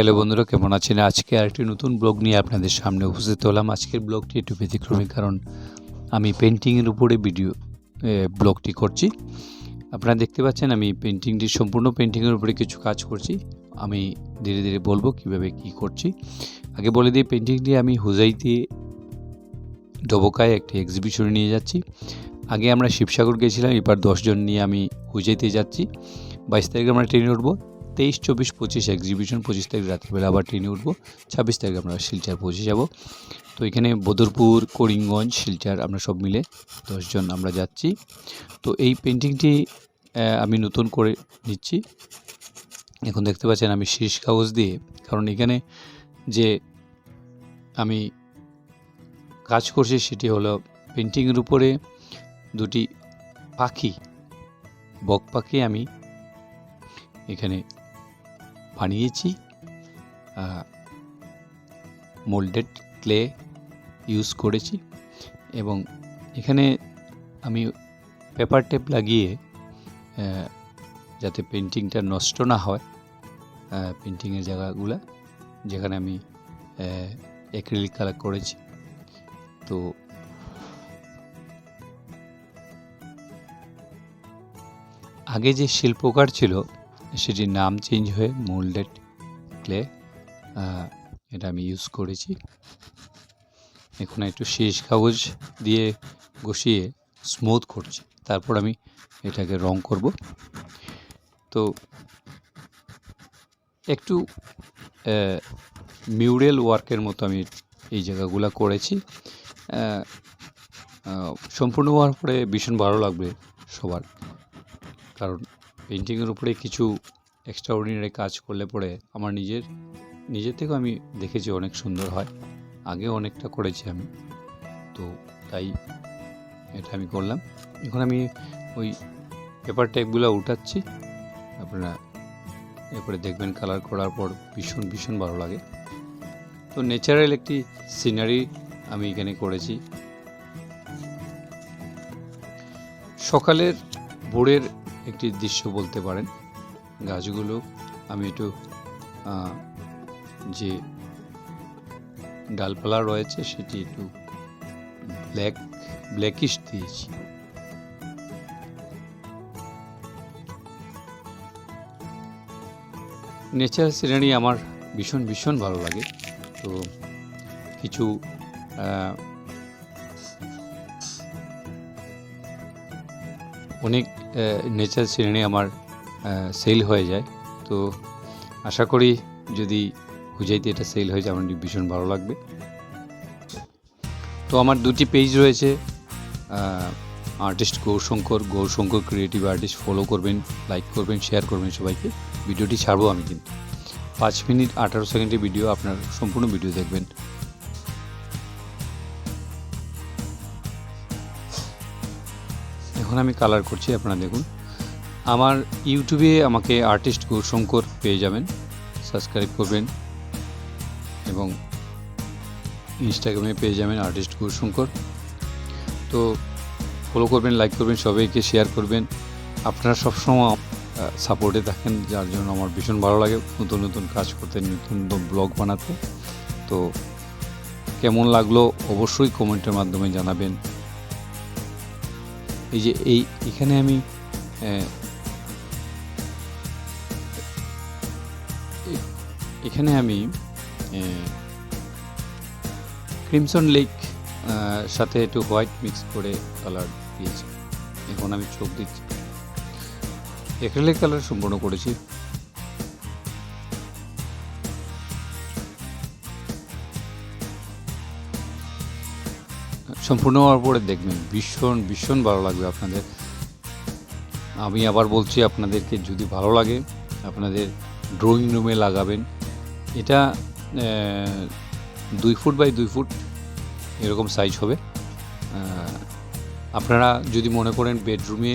Hello বন্ধুরা, কেমন আছেন? আজকে আরেকটি নতুন ব্লগ নিয়ে আপনাদের সামনে উপস্থিত হলাম। আজকের ব্লগটি একটু ব্যতিক্রমী, কারণ আমি পেন্টিংয়ের উপরে ভিডিও ব্লগটি করছি। আপনারা দেখতে পাচ্ছেন আমি পেন্টিংটি সম্পূর্ণ পেন্টিংয়ের উপরে কিছু কাজ করছি। আমি ধীরে ধীরে বলব কীভাবে কি করছি। আগে বলে দিই পেন্টিংটি আমি হুজাইতে ডবকায় একটি এক্সিবিশনে নিয়ে যাচ্ছি। আগে আমরা শিবসাগর গেছিলাম এবার দশজন নিয়ে আমি হুজাইতে যাচ্ছি। বাইশ তারিখে আমরা ট্রেনে উঠবো। তেইশ, চব্বিশ, পঁচিশ এক্সিবিশন পঁচিশ তারিখ, রাত্রিবেলা আবার ট্রেনে উঠবো। ছাব্বিশ তারিখে আমরা শিলচর পৌঁছে যাব। তো এখানে বদরপুর, করিমগঞ্জ, শিলচর আমরা সব মিলে দশজন আমরা যাচ্ছি। তো এই পেন্টিংটি আমি নতুন করে নিচ্ছি। এখন দেখতে পাচ্ছেন আমি শীষ কাগজ দিয়ে, কারণ এখানে যে আমি কাজ করছি সেটি হলো পেন্টিংয়ের উপরে দুটি পাখি, বক পাখি আমি এখানে বানিয়েছি মোল্ডেড ক্লে ইউজ করেছি এবং এখানে আমি পেপার টেপ লাগিয়ে যাতে পেন্টিংটা নষ্ট না হয় পেন্টিংয়ের জায়গাগুলো, যেখানে আমি অ্যাক্রিলিক কালার করেছি। তো আগে যে শিল্পকার ছিল সেটির নাম চেঞ্জ হয়ে মোল্ডেড ক্লে এটা আমি ইউজ করেছি। এখন একটু শেষ কাগজ দিয়ে ঘষিয়ে স্মুথ করছি। তারপর আমি এটাকে রং করব। তো একটু মিউরেল ওয়ার্কের মতো আমি এই জায়গাগুলো করেছি। সম্পূর্ণ হওয়ার পরে ভীষণ ভালো লাগবে সবার। কারণ পেন্টিংয়ের উপরে কিছু এক্সট্রা অর্ডিনারি কাজ করলে পরে আমার নিজের নিজের থেকেও আমি দেখেছি অনেক সুন্দর হয়। আগে অনেকটা করেছি আমি। তো তাই এটা আমি করলাম। এখন আমি ওই পেপার টাইপগুলো উঠাচ্ছি। আপনারা এরপরে দেখবেন কালার করার পর ভীষণ ভীষণ ভালো লাগে। তো ন্যাচারাল একটি সিনারি আমি এখানে করেছি। সকালের ভোরের একটি দৃশ্য বলতে পারেন। গাছগুলো, আমি একটু যে ডালপালা রয়েছে সেটি একটু ব্ল্যাক, ব্ল্যাকিশ দিয়েছি। নেচার সিনারি আমার ভীষণ ভীষণ ভালো লাগে। তো কিছু অনেক নেচার শ্রেণি আমার সেল হয়ে যায়। তো আশা করি যদি হুজাইতে এটা সেল হয়ে যায়, আমার ভীষণ ভালো লাগবে। তো আমার দুটি পেজ রয়েছে। Artist Gaurshankar Gaurshankar creative artist follow করবেন লাইক করবেন শেয়ার করবেন সবাইকে। ভিডিওটি ছাড়বো আমি কিন্তু। পাঁচ মিনিট আঠারো সেকেন্ডের ভিডিও আপনার সম্পূর্ণ ভিডিও দেখবেন। এখন আমি কালার করছি, আপনারা দেখুন। আমার ইউটিউবে আমাকে আর্টিস্ট গৌরশঙ্কর পেয়ে যাবেন সাবস্ক্রাইব করবেন এবং ইনস্টাগ্রামে পেয়ে যাবেন আর্টিস্ট গৌরশঙ্কর। তো ফলো করবেন লাইক করবেন, সবাইকে শেয়ার করবেন। আপনারা সবসময় সাপোর্টে থাকেন, যার জন্য আমার ভীষণ ভালো লাগে নতুন নতুন কাজ করতে, নতুন নতুন ব্লগ বানাতে। তো কেমন লাগল অবশ্যই কমেন্টের মাধ্যমে জানাবেন। এই যে এই, এখানে আমি এখানে আমি ক্রিমসন লেক সাথে একটু হোয়াইট মিক্স করে কালার দিয়েছি। এখন আমি চোখ দিচ্ছি। এক্রেলিক কালার সম্পূর্ণ করেছি। সম্পূর্ণ হওয়ার পরে দেখবেন ভীষণ ভীষণ ভালো লাগবে আপনাদের। আমি আবার বলছি, আপনাদেরকে যদি ভালো লাগে, আপনাদের ড্রয়িং রুমে লাগাবেন। এটা দুই ফুট বাই দুই ফুট এরকম সাইজ হবে। আপনারা যদি মনে করেন বেডরুমে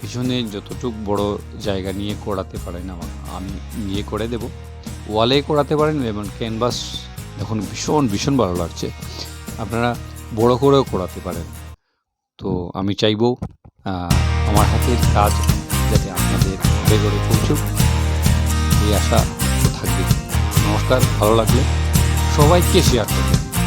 পিছনে যতটুক বড় জায়গা নিয়ে করাতে পারেন, আমার, আমি নিয়ে করে দেব। ওয়ালে করাতে পারেন, এবং ক্যানভাস এখন ভীষণ ভীষণ ভালো লাগছে। আপনারা বড় করেও করাতে পারেন। তো আমি চাইব আমার হাতের কাজ যাতে আপনাদের ঘরে ঘরে পৌঁছুক। এই আশা থাকবে। নমস্কার, ভালো লাগলে সবাইকে শেয়ার করবেন।